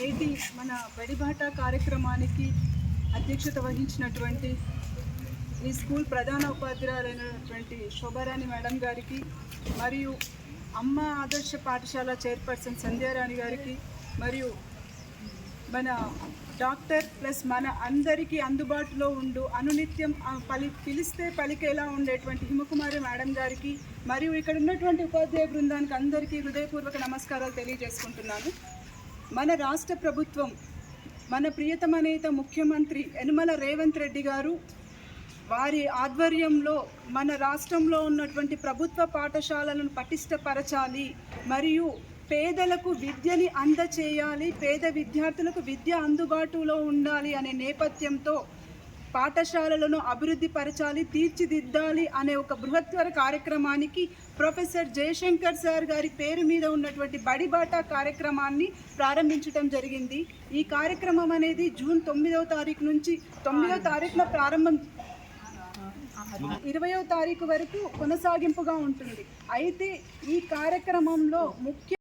నేటి మన బడిబాట కార్యక్రమానికి అధ్యక్షత వహించినటువంటి ఈ స్కూల్ ప్రధాన ఉపాధ్యాయులైనటువంటి శోభారాణి మేడం గారికి మరియు అమ్మ ఆదర్శ పాఠశాల చైర్పర్సన్ సంధ్యారాణి గారికి మరియు మన డాక్టర్ ప్లస్ మన అందరికీ అందుబాటులో ఉండు అనునిత్యం పలి పిలిస్తే పలికేలా ఉండేటువంటి హిమకుమారి మేడం గారికి మరియు ఇక్కడ ఉన్నటువంటి ఉపాధ్యాయ బృందానికి అందరికీ హృదయపూర్వక నమస్కారాలు తెలియజేసుకుంటున్నాను. మన రాష్ట్ర ప్రభుత్వం మన ప్రియతమ నేత ముఖ్యమంత్రి యనుమల రేవంత్ రెడ్డి గారు వారి ఆధ్వర్యంలో మన రాష్ట్రంలో ఉన్నటువంటి ప్రభుత్వ పాఠశాలలను పటిష్టపరచాలి మరియు పేదలకు విద్యని అందచేయాలి పేద విద్యార్థులకు విద్య అందుబాటులో ఉండాలి అనే నేపథ్యంతో పాఠశాలలను అభివృద్ధి పరచాలి తీర్చిదిద్దాలి అనే ఒక బృహత్తర కార్యక్రమానికి ప్రొఫెసర్ జయశంకర్ సార్ గారి పేరు మీద ఉన్నటువంటి బడిబాటా కార్యక్రమాన్ని ప్రారంభించడం జరిగింది. ఈ కార్యక్రమం అనేది జూన్ తొమ్మిదవ తారీఖు నుంచి తొమ్మిదవ తారీఖున ప్రారంభం ఇరవయో తారీఖు వరకు కొనసాగింపుగా ఉంటుంది. అయితే ఈ కార్యక్రమంలో ముఖ్య